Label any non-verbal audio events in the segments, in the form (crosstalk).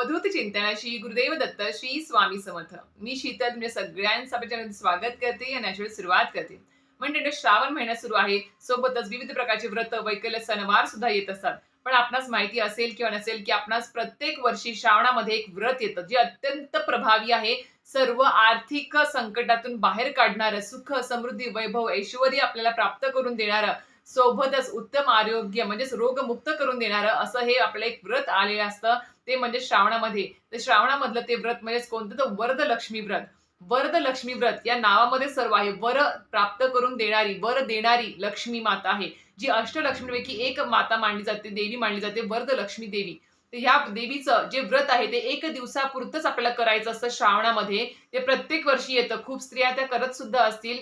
अवधूत चिंतनाशी गुरुदेव दत्त श्री स्वामी समर्थ. मी शीतल म्हणजे सगळ्यांचं आपल्या स्वागत करते. आणि नॅचरल सुरुवात करते. म्हणजे श्रावण महिना सुरू आहे. सोबतच विविध प्रकारचे व्रत वैकल्य सणवार सुद्धा येत असतात. पण आपणास माहिती असेल किंवा नसेल की आपणास प्रत्येक वर्षी श्रावणामध्ये एक व्रत येतं. जे अत्यंत प्रभावी आहे. सर्व आर्थिक संकटातून बाहेर काढणारं सुख समृद्धी वैभव ऐश्वर आपल्याला प्राप्त करून देणारं सोबतच उत्तम आरोग्य म्हणजेच रोगमुक्त करून देणारं असं हे आपलं एक व्रत आलेलं असतं. ते म्हणजे श्रावणामध्ये. तर श्रावणामधलं ते व्रत म्हणजेच कोणतं? तर वरद लक्ष्मी व्रत. वरद लक्ष्मी व्रत या नावामध्ये सर्व आहे. वर प्राप्त करून देणारी वर देणारी लक्ष्मी माता आहे. जी अष्टलक्ष्मीपैकी एक माता मानली जाते देवी मानली जाते वरद लक्ष्मी देवी. तर ह्या देवीचं जे व्रत आहे ते एक दिवसापुरतच आपल्याला करायचं असतं श्रावणामध्ये. ते प्रत्येक वर्षी येतं. खूप स्त्रिया त्या करत सुद्धा असतील.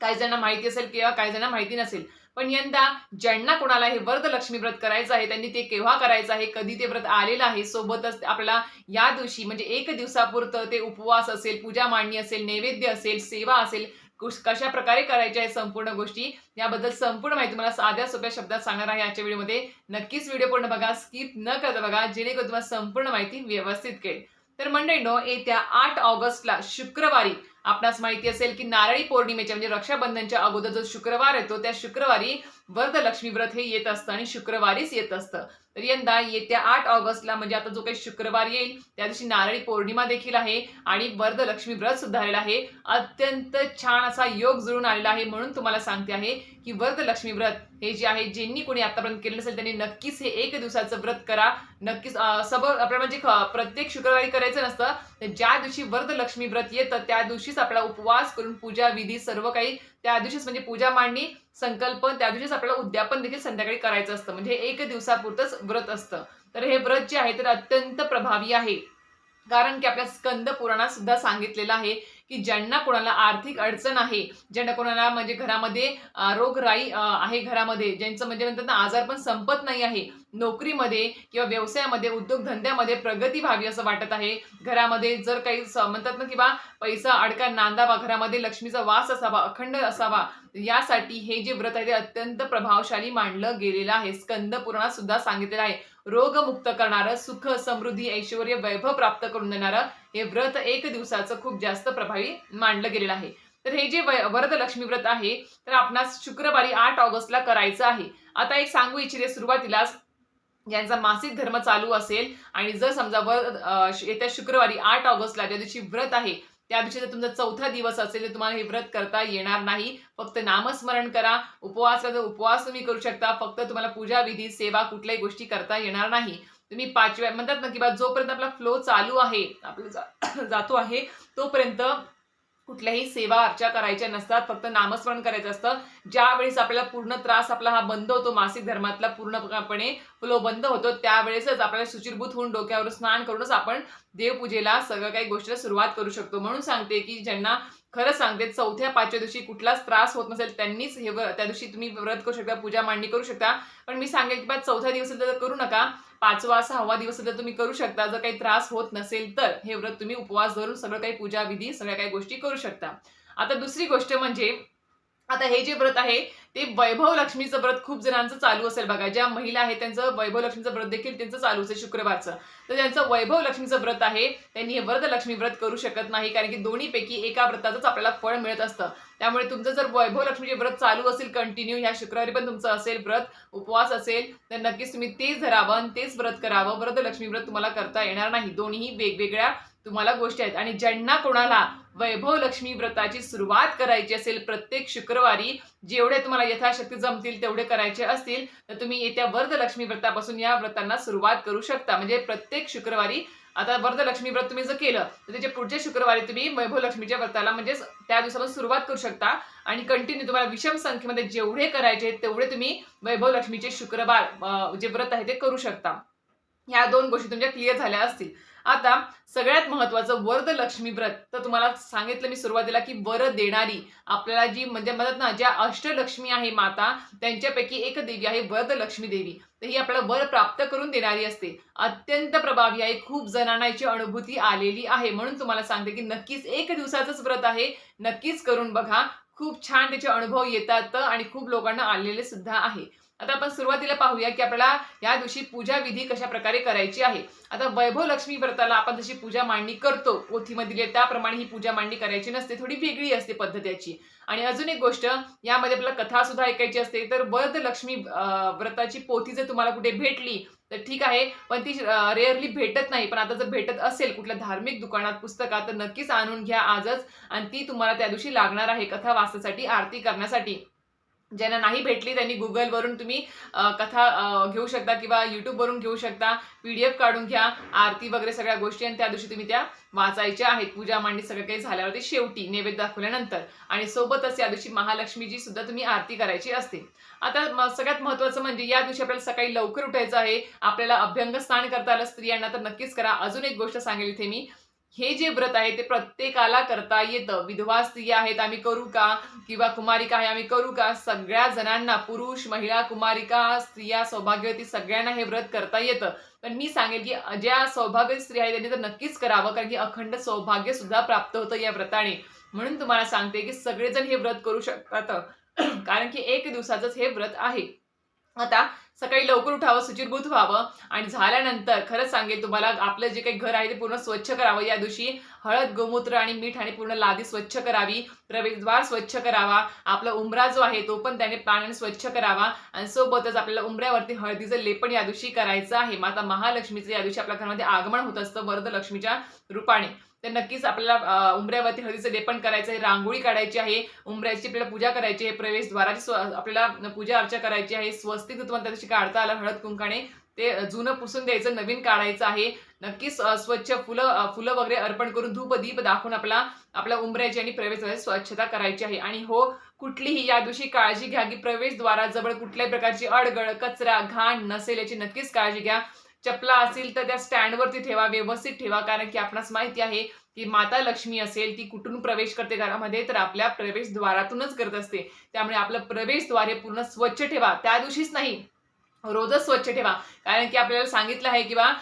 काही जणांना माहिती असेल किंवा काही जणांना माहिती नसेल. पण यंदा ज्यांना कोणाला हे व्रत लक्ष्मी व्रत करायचं आहे त्यांनी ते केव्हा करायचं आहे कधी ते व्रत आलेलं आहे सोबतच आपल्याला या दिवशी म्हणजे एक दिवसापुरतं ते उपवास असेल पूजा मांडणी असेल नैवेद्य असेल सेवा असेल कुश- कशा प्रकारे करायच्या आहे संपूर्ण गोष्टी याबद्दल संपूर्ण माहिती मला साध्या सोप्या शब्दात सांगणार आहे आजच्या व्हिडिओमध्ये. नक्कीच व्हिडिओ पूर्ण बघा स्किप न करता बघा जेणेकरून तुम्हाला संपूर्ण माहिती व्यवस्थित कळेल. तर मंडळीनो येत्या आठ ऑगस्टला शुक्रवारी आपणास माहिती असेल की नारळी पौर्णिमेच्या म्हणजे रक्षाबंधनच्या अगोदर जो शुक्रवार येतो त्या शुक्रवारी वरद लक्ष्मी व्रत हे येत असतं आणि शुक्रवारीच येत असतं. तर यंदा येत्या आठ ऑगस्टला म्हणजे आता जो काही शुक्रवार येईल त्या दिवशी नारळी पौर्णिमा देखील आहे आणि वरदलक्ष्मी व्रत सुद्धा आलेला आहे. अत्यंत छान असा योग जुळून आलेला आहे म्हणून तुम्हाला सांगते आहे की वरद लक्ष्मी व्रत हे जे आहे ज्यांनी कोणी आतापर्यंत केलं नसेल त्यांनी नक्कीच हे एक दिवसाचं व्रत करा. नक्कीच सब आपल्याला म्हणजे प्रत्येक शुक्रवारी करायचं नसतं. तर ज्या दिवशी वरद लक्ष्मी व्रत येतं त्या दिवशीच आपला उपवास करून पूजा विधी सर्व काही त्या दिवशीच म्हणजे पूजा मांडणी संकल्प त्या दिवशीच आपल्याला उद्यापन देखील संध्याकाळी करायचं असतं. म्हणजे एक दिवसापुरतंच व्रत असतं. तर हे व्रत जे आहे तर अत्यंत प्रभावी आहे. कारण की आपल्या स्कंद पुराणात सुद्धा सांगितलेलं आहे की ज्यांना कोणाला आर्थिक अडचण आहे ज्यांना कोणाला म्हणजे घरामध्ये रोगराई आहे घरामध्ये ज्यांचं म्हणजे म्हणतात ना आजार पण संपत नाही आहे नोकरीमध्ये किंवा व्यवसायामध्ये उद्योगधंद्यामध्ये प्रगती व्हावी असं वाटत आहे. घरामध्ये जर काही म्हणतात ना किंवा पैसा अडका नांदावा घरामध्ये लक्ष्मीचा वास असावा अखंड असावा यासाठी हे जे व्रत आहे ते अत्यंत प्रभावशाली मांडलं गेलेलं आहे. स्कंद पुराणात सुद्धा सांगितलेलं आहे. रोगमुक्त करणारं सुख समृद्धी ऐश्वर वैभव प्राप्त करून देणारं हे व्रत एक दिवसाचं खूप जास्त प्रभावी मांडलं गेलेलं आहे. तर हे जे वय- वरद लक्ष्मी व्रत आहे तर आपणास शुक्रवारी आठ ऑगस्टला करायचं आहे. आता एक सांगू इच्छिते सुरुवातीलाच. ज्यांचा मासिक धर्म चालू असेल आणि जर समजा व्रत येत्या शुक्रवारी आठ ऑगस्टला ज्या दिवशी व्रत आहे त्या दिवशी जर तुमचा चौथा दिवस असेल तर तुम्हाला हे व्रत करता येणार नाही. फक्त नामस्मरण करा. उपवास तर उपवास तुम्ही करू शकता. फक्त तुम्हाला पूजा विधी सेवा कुठल्याही गोष्टी करता येणार नाही. तुम्ही पाचव्या म्हणतात ना की बा जोपर्यंत आपला फ्लो चालू आहे आपला (coughs) जातो आहे तोपर्यंत कुठल्याही सेवा अर्चा करायच्या नसतात फक्त नामस्मरण करायचं असतं. ज्यावेळेस आपल्याला पूर्ण त्रास आपला हा बंद होतो मासिक धर्मातला पूर्णपणे फ्लो बंद होतो त्यावेळेसच आपल्याला सुचिरभूत होऊन डोक्यावर स्नान करूनच आपण देवपूजेला सगळं काही गोष्टीला सुरुवात करू शकतो. म्हणून सांगते की ज्यांना खरं सांगते चौथ्या पाचव्या दिवशी कुठलाच त्रास होत नसेल त्यांनीच हे त्या दिवशी तुम्ही व्रत करू शकता पूजा मांडणी करू शकता. पण मी सांगेल की बा चौथ्या दिवस तर करू नका. पाचवा सहावा दिवस तर तुम्ही करू शकता. जर काही त्रास होत नसेल तर हे व्रत तुम्ही उपवास धरून सगळं काही पूजा विधी सगळ्या काही गोष्टी करू शकता. आता दुसरी गोष्ट म्हणजे आता हे जे व्रत आहे ते वैभव लक्ष्मीचं व्रत खूप जणांचं चालू असेल बघा. ज्या महिला आहेत त्यांचं वैभव लक्ष्मीचं व्रत देखील त्यांचं चालू असेल शुक्रवारचं. तर ज्यांचं वैभव लक्ष्मीचं व्रत आहे त्यांनी हे वरद लक्ष्मी व्रत करू शकत नाही कारण की दोन्हीपैकी एका व्रताचंच आपल्याला फळ मिळत असतं. त्यामुळे तुमचं जर वैभव लक्ष्मीचे व्रत चालू असेल कंटिन्यू ह्या शुक्रवारी पण तुमचं असेल व्रत उपवास असेल तर नक्कीच तुम्ही तेच धरावं आणि तेच व्रत करावं. व्रत लक्ष्मी व्रत तुम्हाला करता येणार नाही. दोन्ही वेगवेगळ्या तुम्हाला गोष्टी आहेत. आणि ज्यांना कोणाला वैभव लक्ष्मी व्रताची सुरुवात करायची असेल प्रत्येक शुक्रवारी जेवढे तुम्हाला यथाशक्ती जमतील तेवढे करायचे असतील तर तुम्ही येत्या वरदलक्ष्मी व्रतापासून या व्रतांना सुरुवात करू शकता. म्हणजे प्रत्येक शुक्रवारी आता वरदलक्ष्मी व्रत तुम्ही जर केलं तर त्याच्या पुढच्या शुक्रवारी तुम्ही वैभव लक्ष्मीच्या व्रताला म्हणजेच त्या दिवसापासून सुरुवात करू शकता. आणि कंटिन्यू तुम्हाला विषम संख्येमध्ये जेवढे करायचे तेवढे तुम्ही वैभव लक्ष्मीचे शुक्रवार जे व्रत आहे ते करू शकता. ह्या दोन गोष्टी तुमच्या क्लिअर झाल्या असतील. आता सगळ्यात महत्वाचं वरद लक्ष्मी व्रत. तर तुम्हाला सांगितलं मी सुरुवातीला की वर देणारी. आपल्याला जी म्हणजे म्हणतात ना ज्या अष्टलक्ष्मी आहे माता त्यांच्यापैकी एक देवी आहे वरद लक्ष्मी देवी. तर ही आपल्याला वर प्राप्त करून देणारी असते. अत्यंत प्रभावी आहे. खूप जणांना याची अनुभूती आलेली आहे. म्हणून तुम्हाला सांगते की नक्कीच एक दिवसाचंच व्रत आहे. नक्कीच करून बघा. खूप छान त्याचे अनुभव येतात आणि खूप लोकांना आलेले सुद्धा आहे. आता आपण सुरुवातीला पाहूया की आपल्याला या दिवशी पूजा विधी कशा प्रकारे करायची आहे. आता वैभव लक्ष्मी व्रताला आपण जशी पूजा मांडणी करतो पोथीमध्ये त्याप्रमाणे ही पूजा मांडणी करायची नसते थोडी वेगळी असते पद्धत्याची आणि अजून एक गोष्ट यामध्ये आपल्याला कथा सुद्धा ऐकायची असते तर वरद लक्ष्मी व्रताची पोथी जर तुम्हाला कुठे भेटली तर ठीक आहे पण ती रेअरली भेटत नाही. पण आता जर भेटत असेल कुठल्या धार्मिक दुकानात पुस्तकात तर नक्कीच आणून घ्या आजच. आणि ती तुम्हाला त्या दिवशी लागणार आहे कथा वाचण्यासाठी आरती करण्यासाठी. ज्यांना नाही भेटली त्यांनी गुगलवरून तुम्ही कथा घेऊ शकता किंवा यूट्यूबवरून घेऊ शकता. पी डी एफ काढून घ्या आरती वगैरे सगळ्या गोष्टी आणि त्या दिवशी तुम्ही त्या वाचायच्या आहेत. पूजा मांडणी सगळं काही झाल्यावरती शेवटी नैवेद्य दाखवल्यानंतर. आणि सोबतच या दिवशी महालक्ष्मीची सुद्धा तुम्ही आरती करायची असते. आता सगळ्यात महत्वाचं म्हणजे या दिवशी आपल्याला सकाळी लवकर उठायचं आहे. आपल्याला अभ्यंग स्नान करता आलं स्त्रियांना तर नक्कीच करा. अजून एक गोष्ट सांगेल इथे मी. हे जे व्रत आहे ते प्रत्येकाला करता येतं. विधवा स्त्रिया आहेत आम्ही करू का? किंवा कुमारिका आहे आम्ही करू का? सगळ्या जणांना पुरुष महिला कुमारिका स्त्रिया सौभाग्यवती सगळ्यांना हे व्रत करता येतं. पण मी सांगेल की ज्या सौभाग्य स्त्रिया आहेत त्यांनी तर नक्कीच करावं कारण की अखंड सौभाग्य सुद्धा प्राप्त होतं या व्रताने. म्हणून तुम्हाला सांगते की सगळेजण हे व्रत करू शकतात. (clears throat) कारण की एक दिवसाचंच हे व्रत आहे. आता सकाळी लवकर उठावं सुचिरभूत व्हावं आणि झाल्यानंतर खरंच सांगेल तुम्हाला आपलं जे काही घर आहे ते पूर्ण स्वच्छ करावं. या दिवशी हळद गोमूत्र आणि मीठ आणि पूर्ण लादी स्वच्छ करावी. प्रवेशद्वार स्वच्छ करावा. आपला उमरा जो आहे तो पण त्याने पाण्याने स्वच्छ करावा. आणि सोबतच आपल्याला उमऱ्यावरती हळदीचं लेपन या दिवशी करायचं आहे. माता महालक्ष्मीचं या दिवशी आपल्या घरामध्ये आगमन होत असतं वरद लक्ष्मीच्या रूपाने. तर नक्कीच आपल्याला उमऱ्यावरती उंबऱ्यावरती हळदीचं लेपन करायचं आहे रांगोळी काढायची आहे उंबऱ्याची आपल्याला पूजा करायची आहे प्रवेशद्वाराची स्व- आपल्याला पूजा अर्चा करायची आहे स्वस्तिक तुम्हाला काढता आलं हळद कुंकाने ते जुनं पुसून द्यायचं नवीन काढायचं आहे. नक्कीच स्वच्छ फुलं फुलं वगैरे अर्पण करून धूप दीप दाखवून आपला आपल्या उंबऱ्याची आणि प्रवेशद्वाराची स्वच्छता करायची आहे. आणि हो कुठलीही या दिवशी काळजी घ्या की प्रवेशद्वाराजवळ कुठल्याही प्रकारची अडगळ कचरा घाण नसेल याची नक्कीच काळजी घ्या. चपला असेल तर त्या स्टँडवरती ठेवा व्यवस्थित ठेवा कारण की आपणास माहिती आहे की माता लक्ष्मी असेल ती कुठून प्रवेश करते घरामध्ये? तर आपल्या प्रवेशद्वारातूनच करत असते. त्यामुळे आपलं प्रवेशद्वार हे पूर्ण स्वच्छ ठेवा. त्या दिवशीच नाही रोजच स्वच्छ ठेवा. कारण की आपल्याला सांगितलं आहे किंवा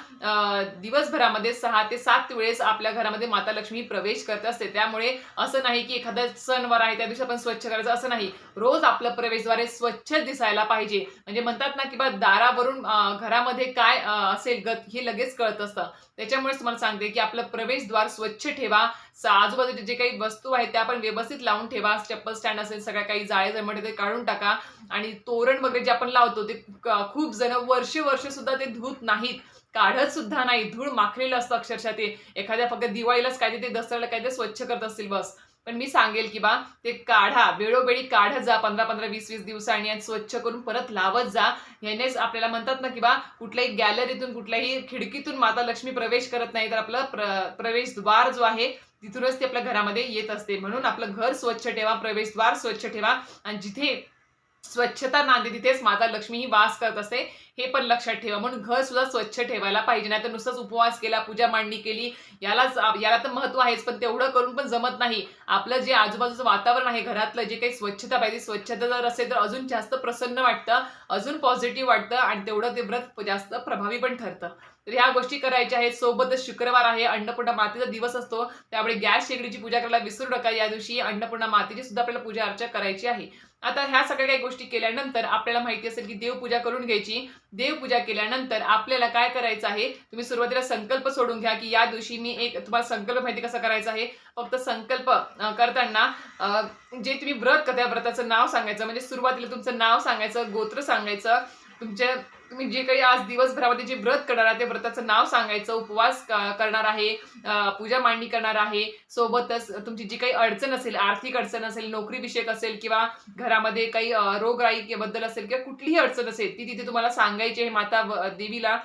दिवसभरामध्ये सहा ते सात वेळेस आपल्या घरामध्ये माता लक्ष्मी प्रवेश करत असते. त्यामुळे असं नाही की एखादा सणवार आहे त्या दिवशी आपण स्वच्छ करायचं असं नाही. रोज आपलं प्रवेशद्वारे स्वच्छ दिसायला पाहिजे. म्हणजे म्हणतात ना की बा दारावरून घरामध्ये काय असेल गत हे लगेच कळत असतं. त्याच्यामुळेच तुम्हाला सांगते की आपलं प्रवेशद्वार स्वच्छ ठेवा. आजूबाजूचे जे काही वस्तू आहेत त्या आपण व्यवस्थित लावून ठेवा. चप्पल स्टँड असेल सगळ्या काही जाळे जमटे ते काढून टाका. आणि तोरण वगैरे जे आपण लावतो ते खूप जण वर्षे वर्ष सुद्धा ते धुत नाहीत. काढत सुद्धा नाही. धूळ माखलेलं असतं अक्षरशः ते. एखाद्या फक्त दिवाळीलाच काय ते दसऱ्याला काय ते स्वच्छ करत असतील बस. पण मी सांगेल की बा ते काढा. वेळोवेळी काढत जा. पंधरा पंधरा वीस वीस दिवसांनी स्वच्छ करून परत लावत जा. ह्यानेच आपल्याला म्हणतात ना की बा कुठल्याही गॅलरीतून कुठल्याही खिडकीतून माता लक्ष्मी प्रवेश करत नाही. तर आपलं प्र प्रवेशद्वार जो आहे तिथूनच ती आपल्या घरामध्ये येत असते. म्हणून आपलं घर स्वच्छ ठेवा. प्रवेशद्वार स्वच्छ ठेवा. आणि जिथे स्वच्छता नांदे तिथेच माता लक्ष्मी ही वास करत असते हे पण लक्षात ठेवा. म्हणून घर सुद्धा स्वच्छ ठेवायला पाहिजे नाही तर नुसतंच उपवास केला पूजा मांडणी केली यालाच याला तर महत्त्व आहेच पण तेवढं करून पण जमत नाही. आपलं जे आजूबाजूचं वातावरण आहे घरातलं जे काही स्वच्छता पाहिजे स्वच्छता जर असेल तर अजून जास्त प्रसन्न वाटतं अजून पॉझिटिव्ह वाटतं आणि तेवढं ते व्रत जास्त प्रभावी पण ठरतं. तर ह्या गोष्टी करायच्या आहेत. सोबतच शुक्रवार आहे. अन्नपूर्णा मातेचा दिवस असतो. त्यामुळे गॅस शेगडीची पूजा करायला विसरू नका. या दिवशी अन्नपूर्णा मातेची सुद्धा आपल्याला पूजा अर्चा करायची आहे. आता ह्या सगळ्या काही गोष्टी केल्यानंतर आपल्याला माहिती असेल की देवपूजा करून घ्यायची. देवपूजा केल्यानंतर आपल्याला काय करायचं आहे? तुम्ही सुरुवातीला संकल्प सोडून घ्या की या दिवशी मी एक तुम्हाला संकल्प माहिती कसा करायचा आहे? फक्त संकल्प करताना जे तुम्ही व्रत करता व्रताचं नाव सांगायचं. म्हणजे सुरुवातीला तुमचं नाव सांगायचं गोत्र सांगायचं. तुमच्या तुम्ही जे काही आज दिवसभरामध्ये जे व्रत करणार आहे ते व्रताचं नाव सांगायचं उपवास करणार आहे पूजा मांडणी करणार आहे सोबतच तुमची जी काही अडचण असेल आर्थिक अडचण असेल नोकरी विषयक असेल किंवा घरामध्ये काही अं, रोगराई बद्दल असेल किंवा कुठलीही अडचण असेल ती तिथे तुम्हाला सांगायची आहे माता देवीला.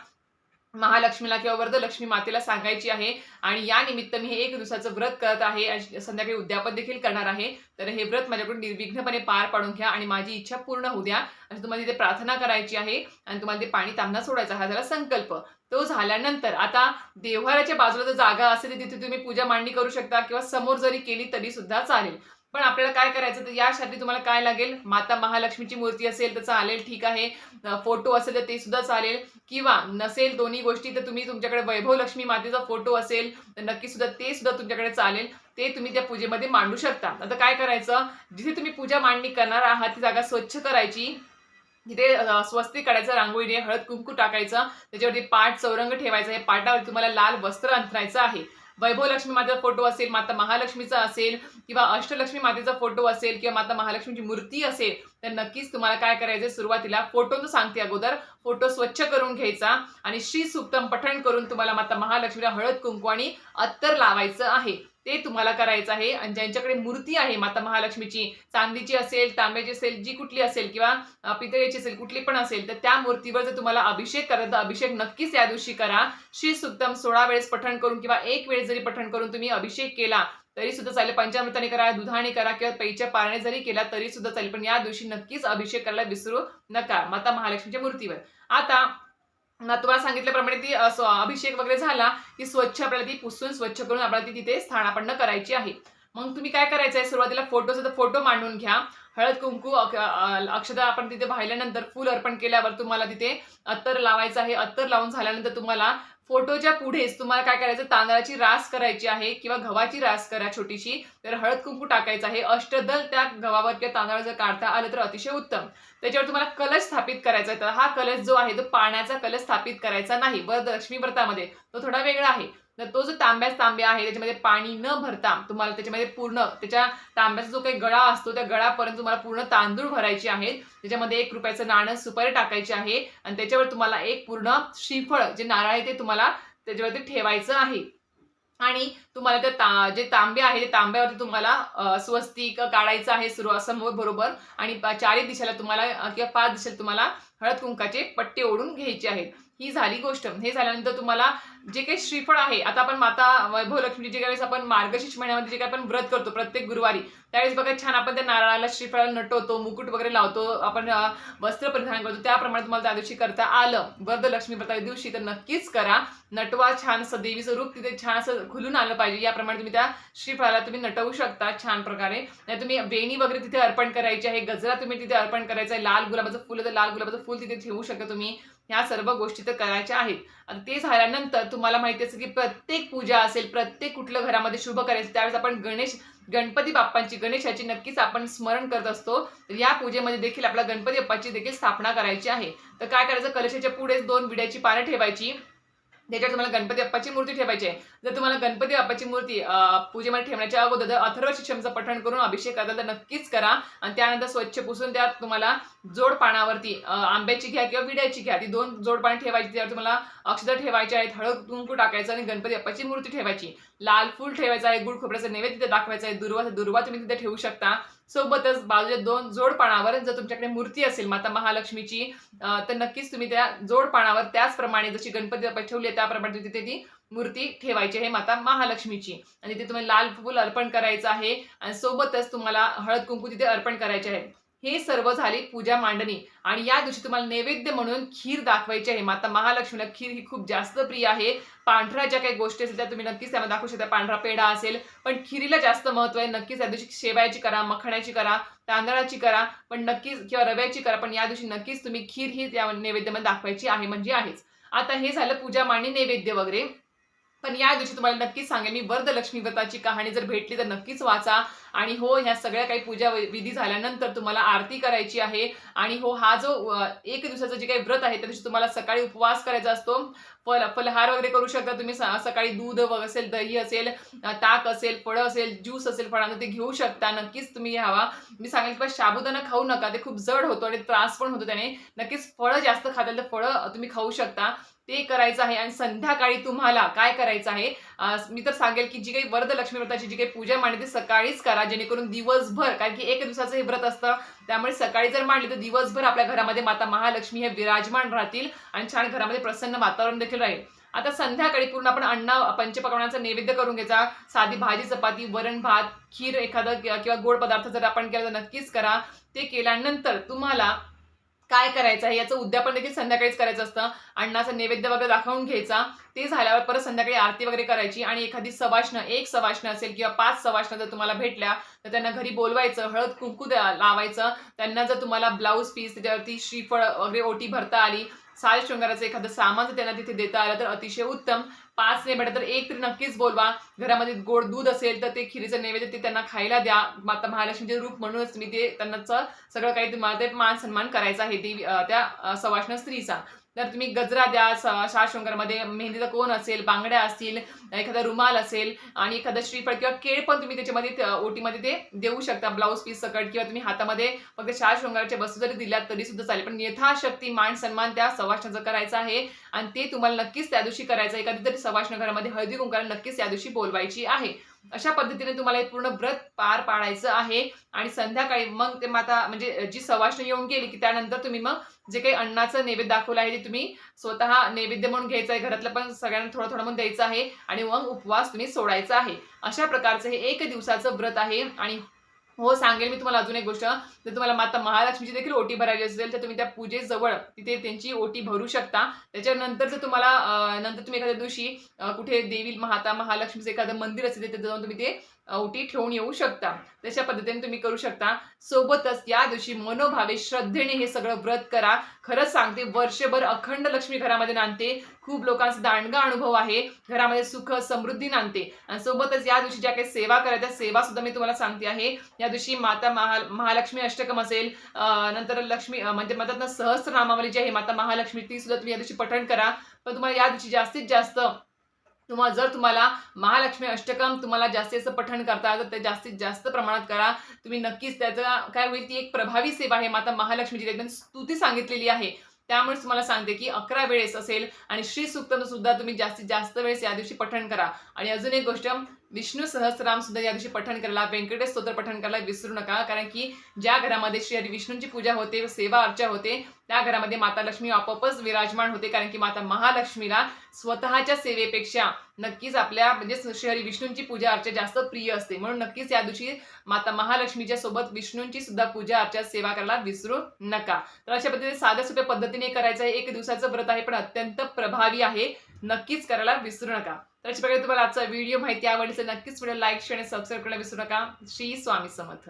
महालक्ष्मीला किंवा वरदलक्ष्मी मातेला सांगायची आहे. आणि या निमित्त मी हे एक दिवसाचं व्रत करत आहे. संध्याकाळी उद्यापन देखील करणार आहे. तर हे व्रत माझ्याकडून निर्विघ्नपणे पार पाडून घ्या आणि माझी इच्छा पूर्ण होऊ द्या. आणि तुम्हाला तिथे प्रार्थना करायची आहे आणि तुम्हाला ते पाणी तांबणा सोडायचा हा झाला संकल्प. तो झाल्यानंतर आता देव्हाऱ्याच्या बाजूला जर जागा असेल तिथे तुम्ही पूजा मांडणी करू शकता किंवा समोर जरी केली तरी सुद्धा चालेल. पण आपल्याला काय करायचं तर यासाठी तुम्हाला काय लागेल? माता महालक्ष्मीची मूर्ती असेल तर चालेल ठीक आहे. फोटो असेल तर ते सुद्धा चालेल. किंवा नसेल दोन्ही गोष्टी तर तुम्ही तुमच्याकडे वैभव लक्ष्मी मातेचा फोटो असेल तर नक्की सुद्धा ते सुद्धा तुमच्याकडे चालेल. ते तुम्ही त्या पूजेमध्ये मांडू शकता. आता काय करायचं? जिथे तुम्ही पूजा मांडणी करणार आहात ती जागा स्वच्छ करायची. तिथे स्वस्ती स्वस्तिक काढायचं रांगोळीने हळद कुंकू टाकायचं. त्याच्यावरती पाट चौरंग ठेवायचा. हे पाटावर तुम्हाला लाल वस्त्र अंथरायचं आहे. वैभव लक्ष्मी मातेचा फोटो असेल माता महालक्ष्मीचा असेल किंवा अष्टलक्ष्मी मातेचा फोटो असेल किंवा माता महालक्ष्मीची मूर्ती असेल तर नक्कीच तुम्हाला काय करायचं सुरुवातीला फोटोचं सांगते अगोदर. फोटो स्वच्छ करून घ्यायचा आणि श्री सुक्तम पठण करून तुम्हाला माता महालक्ष्मीला हळद कुंकू आणि अत्तर लावायचं आहे. ते तुम्हाला करायचं आहे. आणि ज्यांच्याकडे मूर्ती आहे माता महालक्ष्मीची चांदीची असेल तांब्याची असेल जी कुठली असेल किंवा पितळेची असेल कुठली पण असेल तर त्या मूर्तीवर जर तुम्हाला अभिषेक करायचा अभिषेक नक्कीच या दिवशी करा. श्री सुक्तम सोळा वेळेस पठण करून किंवा एक वेळेस जरी पठण करून तुम्ही अभिषेक केला तरी सुद्धा चालेल. पंचामृताने करा दुधाने करा किंवा पैच्या पारणे जरी केला तरी सुद्धा चालेल. पण या दिवशी नक्कीच अभिषेक करायला विसरू नका माता महालक्ष्मीच्या मूर्तीवर. आता तुम्हाला सांगितल्याप्रमाणे ती अभिषेक वगैरे झाला की स्वच्छ आपल्याला ती पुसून स्वच्छ करून आपल्याला ती तिथे स्थानापन्न करायची आहे. मग तुम्ही काय करायचं आहे सुरुवातीला फोटो तर फोटो मांडून घ्या. हळद कुंकू अक्षता आपण तिथे वाहिल्यानंतर फूल अर्पण केल्यावर तुम्हाला तिथे अत्तर लावायचं आहे. अत्तर लावून झाल्यानंतर तुम्हाला फोटोच्या पुढेच तुम्हाला काय करायचं? तांदळाची रास करायची आहे किंवा गव्हाची रास करा छोटीशी. तर हळद कुंकू टाकायचं आहे. अष्टदल त्या गव्हावर किंवा तांदळावर जर काढता आलं तर अतिशय उत्तम. त्याच्यावर तुम्हाला कलश स्थापित करायचा आहे. तर हा कलश जो आहे तो पाण्याचा कलश स्थापित करायचा नाही. वर लक्ष्मी व्रतामध्ये तो थोडा वेगळा आहे. तर तो जो तांब्याच तांब्या आहे त्याच्यामध्ये पाणी न भरता तुम्हाला त्याच्यामध्ये पूर्ण त्याच्या तांब्याचा जो काही गळा असतो त्या गळापर्यंत तुम्हाला पूर्ण तांदूळ भरायचे आहेत. त्याच्यामध्ये एक रुपयाचं नाणं सुपारी टाकायची आहे आणि त्याच्यावर तुम्हाला एक पूर्ण श्रीफळ जे नारळ आहे ते तुम्हाला त्याच्यावरती ठेवायचं आहे. आणि तुम्हाला त्या ता जे तांबे आहे ते तांब्यावरती तुम्हाला स्वस्तिक काढायचं आहे सुरू समोर बरोबर. आणि चारही दिशेला तुम्हाला किंवा पाच दिशेला तुम्हाला हळद कुंकाचे पट्टे ओढून घ्यायचे आहेत. ही झाली गोष्ट. हे झाल्यानंतर तुम्हाला जे काही श्रीफळ आहे आता आपण माता वैभव लक्ष्मी जे काही आपण मार्गशीर्ष महिन्यामध्ये जे काही आपण व्रत करतो प्रत्येक गुरुवारी त्यावेळेस बघा छान आपण त्या नारळाला श्रीफळाला नटवतो मुकुट वगैरे लावतो आपण वस्त्र परिधान करतो त्याप्रमाणे तुम्हाला त्या दिवशी करता आलं. वर्ध लक्ष्मी व्रता दिवशी तर नक्कीच करा. नटवा छान असं देवीचं रूप तिथे छान असं खुलून आलं पाहिजे. याप्रमाणे तुम्ही त्या श्रीफळाला तुम्ही नटवू शकता छान प्रकारे. नाही तुम्ही वेणी वगैरे तिथे अर्पण करायची आहे गजरा तुम्ही तिथे अर्पण करायचा आहे लाल गुलाबाचं फुल तर लाल गुलाबाचं फुल तिथे ठेवू शकता तुम्ही. ह्या सर्व गोष्टी तर करायच्या आहेत. आणि ते झाल्यानंतर तुम्हाला माहिती असेल की प्रत्येक पूजा असेल प्रत्येक कुठलं घरामध्ये शुभ करायचं त्यावेळेस आपण गणेश गणपती बाप्पांची गणेशाची नक्कीच आपण स्मरण करत असतो. तर या पूजेमध्ये देखील आपल्या गणपती बाप्पाची देखील स्थापना करायची आहे. तर काय करायचं? कलशाच्या पुढे दोन विड्याची पानं ठेवायची. त्याच्यावर तुम्हाला गणपती बाप्पाची मूर्ती ठेवायची आहे. जर तुम्हाला गणपती बाप्पाची मूर्ती अं, पूजेमध्ये ठेवण्याच्या अगोदर जर अथर्व शिक्षमचं पठण करून अभिषेक करता तर नक्कीच करा. आणि त्यानंतर स्वच्छ पुसून त्यात तुम्हाला जोड पानावरती आंब्याची घ्या किंवा विड्याची घ्या. ती दोन जोड पानं ठेवायची त्यावर तुम्हाला अक्षर ठेवायचे आहेत हळद कुंकू टाकायचं आणि गणपती बाप्पाची मूर्ती ठेवायची. लाल फूल ठेवायचं आहे गुळ खोबऱ्याचं नैवेद्य तिथे दाखवायचं आहे दुर्वा दुर्वा तुम्ही तिथे ठेवू शकता. सोबतच बाजूच्या दोन जोडपानावर जर तुमच्याकडे मूर्ती असेल माता महालक्ष्मीची तर नक्कीच तुम्ही त्या जोडपानावर त्याचप्रमाणे जशी गणपती बाप्पा ठेवली आहे त्याप्रमाणे तुम्ही तिथे ती मूर्ती ठेवायची आहे माता महालक्ष्मीची. आणि तिथे तुम्हाला लाल फूल अर्पण करायचं आहे आणि सोबतच तुम्हाला हळद कुंकू तिथे अर्पण करायचे आहे. हे सर्व झाली पूजा मांडणी. आणि या दिवशी तुम्हाला नैवेद्य म्हणून खीर दाखवायची आहे. माता महालक्ष्मीला खीर ही खूप जास्त प्रिय आहे. पांढऱ्या ज्या काही गोष्टी असतील त्या तुम्ही नक्कीच त्यामध्ये दाखवू शकता. पांढरा पेढा असेल पण खिरीला जास्त महत्त्व आहे. नक्कीच या दिवशी शेवायची करा मखण्याची करा तांदळाची करा पण नक्कीच किंवा रव्याची करा. पण या दिवशी नक्कीच तुम्ही खीर ही त्या नैवेद्यामध्ये दाखवायची आहे म्हणजे आहेच. आता हे झालं पूजा मांडणी नैवेद्य वगैरे. पण या दिवशी तुम्हाला नक्कीच सांगेन मी वरदलक्ष्मी व्रताची कहाणी जर भेटली तर नक्कीच वाचा. आणि हो ह्या सगळ्या काही पूजा विधी झाल्यानंतर तुम्हाला आरती करायची आहे. आणि हो हा जो एक दिवसाचं जे काही व्रत आहे त्या दिवशी तुम्हाला सकाळी उपवास करायचा असतो. फल फलहार वगैरे करू शकता तुम्ही. सकाळी दूध वगैरे असेल दही असेल ताक असेल फळं असेल ज्यूस असेल फळांना ते घेऊ शकता. नक्कीच तुम्ही घ्यावा मी सांगेल की साबुदाणा खाऊ नका. ते खूप जड होतो आणि त्रास पण होतो त्याने. नक्कीच फळं जास्त खाताल तर फळं तुम्ही खाऊ शकता. ते करायचं आहे आणि संध्याकाळी तुम्हाला काय करायचं आहे? मी तर सांगेल की जी काही वरदलक्ष्मी व्रताची जी काही पूजा मांडते ती सकाळीच करा. जेणेकरून दिवसभर कारण की एक दिवसाचं हे व्रत असतं त्यामुळे सकाळी जर मांडली तर दिवसभर आपल्या घरामध्ये माता महालक्ष्मी हे विराजमान राहतील आणि छान घरामध्ये प्रसन्न वातावरण देखील राहील. आता संध्याकाळी पूर्ण आपण अन्न पंचपकवणाचा नैवेद्य करून घ्यायचा. साधी भाजी चपाती वरण भात खीर एखादं किंवा गोड पदार्थ जर आपण केला तर नक्कीच करा. ते केल्यानंतर तुम्हाला काय करायचं आहे? याचं उद्यापन देखील संध्याकाळीच करायचं असतं. अण्णाचा नैवेद्य वगैरे दाखवून घ्यायचा. ते झाल्यावर परत संध्याकाळी आरती वगैरे करायची आणि एखादी सवाष्ण एक सवाष्ण असेल किंवा पाच सवाष्ण जर तुम्हाला भेटल्या तर त्यांना घरी बोलवायचं हळद कुंकू द्या- लावायचं. त्यांना जर तुम्हाला ब्लाऊज पीस त्याच्यावरती श्रीफळ वगैरे ओटी भरता आली साज शृंगाराचं एखादं सामान जर त्यांना तिथे देता आलं तर अतिशय उत्तम. पाच नाही भेटत तर एक तरी नक्कीच बोलवा. घरामध्ये गोड दूध असेल तर ते खिरीचं नैवेद्य ते त्यांना खायला द्या. माता महालक्ष्मीचे रूप म्हणूनच मी ते त्यांना च- सगळं काही तुम्हाला ते मान सन्मान करायचा आहे. देवी त्या सवाष्ण स्त्रीचा. तर तुम्ही गजरा द्या साज शृंगारामध्ये मेहंदीचा कोण असेल बांगड्या असतील एखादा रुमाल असेल आणि एखादं श्रीफळ किंवा केळ पण तुम्ही त्याच्यामध्ये ओटीमध्ये ते देऊ शकता. ब्लाऊज पीस सकट किंवा तुम्ही हातामध्ये फक्त चार शृंगाराच्या वस्तू जरी दिल्यात तरी सुद्धा चालेल. पण यथाशक्ती मान सन्मान त्या सवाष्णाचं करायचं आहे आणि ते तुम्हाला नक्कीच त्या दिवशी करायचं आहे. तरी सवाष्ण घरामध्ये हळदी कुंकाला नक्कीच त्या दिवशी बोलवायची आहे. अशा पद्धतीने तुम्हाला हे पूर्ण व्रत पार पाडायचं आहे. आणि संध्याकाळी मग ते माता म्हणजे जी सवाष्ण येऊन गेली की त्यानंतर तुम्ही मग जे काही अन्नाचं नैवेद्य दाखवलं आहे ते तुम्ही स्वतः नैवेद्य म्हणून घ्यायचं आहे. घरातलं पण सगळ्यांना थोडं थोडं म्हणून द्यायचं आहे. आणि मग उपवास तुम्ही सोडायचा आहे. अशा प्रकारचं हे एक दिवसाचं व्रत आहे. आणि हो सांगेल मी तुम्हाला अजून एक गोष्ट. जर तुम्हाला माता महालक्ष्मीची देखील ओटी भरायची असेल तर तुम्ही त्या पूजेजवळ तिथे त्यांची ओटी भरू शकता. त्याच्यानंतर जर तुम्हाला नंतर तुम्ही एखाद्या दिवशी कुठे देवी महाता महालक्ष्मीचं एखादं मंदिर असेल तिथे जाऊन तुम्ही ते ओटी ठेवून येऊ शकता. तशा पद्धतीने तुम्ही करू शकता. सोबतच या दिवशी मनोभावे श्रद्धेने हे सगळं व्रत करा. खरंच सांगते वर्षभर अखंड लक्ष्मी घरामध्ये नांदते. खूप लोकांचा दांडगा अनुभव आहे. घरामध्ये सुख समृद्धी नांदते. आणि सोबतच या दिवशी ज्या काही सेवा करायच्या सेवा सुद्धा मी तुम्हाला सांगते आहे. या दिवशी माता महा महालक्ष्मी अष्टकम असेल नंतर लक्ष्मी म्हणजे म्हणतात ना सहस्रनामावली जी आहे माता महालक्ष्मी ती सुद्धा तुम्ही या दिवशी पठण करा. पण तुम्हाला या दिवशी जास्तीत जास्त तुम्हाला जर तुम्हाला महालक्ष्मी अष्टकम तुम्हाला जास्तीत जास्त पठण करता आलं तर ते जास्तीत जास्त प्रमाणात करा. तुम्ही नक्कीच त्याचं काय होईल ती एक प्रभावी सेवा आहे. माता महालक्ष्मीची एकदम स्तुती सांगितलेली आहे. त्यामुळे तुम्हाला सांगते की अकरा वेळेस असेल आणि श्री सुक्तम सुद्धा तुम्ही जास्तीत जास्त वेळेस या दिवशी पठण करा. आणि अजून एक गोष्ट विष्णू सहस्राम सुद्धा या दिवशी पठण करायला व्यंकटेश स्तोत्र पठण करायला विसरू नका. कारण की ज्या घरामध्ये श्री हरी विष्णूंची पूजा होते सेवा अर्चा होते त्या घरामध्ये माता लक्ष्मी आपोआपच विराजमान होते. कारण की माता महालक्ष्मीला स्वतःच्या सेवेपेक्षा नक्कीच आपल्या म्हणजे श्री विष्णूंची पूजा अर्चा जास्त प्रिय असते. म्हणून नक्कीच या दिवशी माता महालक्ष्मीच्या सोबत विष्णूंची सुद्धा पूजा अर्चा सेवा करायला विसरू नका. तर अशा पद्धतीने साध्या सोप्या पद्धतीने करायचं आहे. एक दिवसाचं व्रत आहे पण अत्यंत प्रभावी आहे. नक्कीच करायला विसरू नका. तर अशा प्रकारे तुम्हाला आजचा व्हिडिओ माहिती आवडली तर नक्कीच व्हिडिओ लाईक शेअर आणि सबस्क्राईब करायला विसरू नका. श्री स्वामी समर्थ.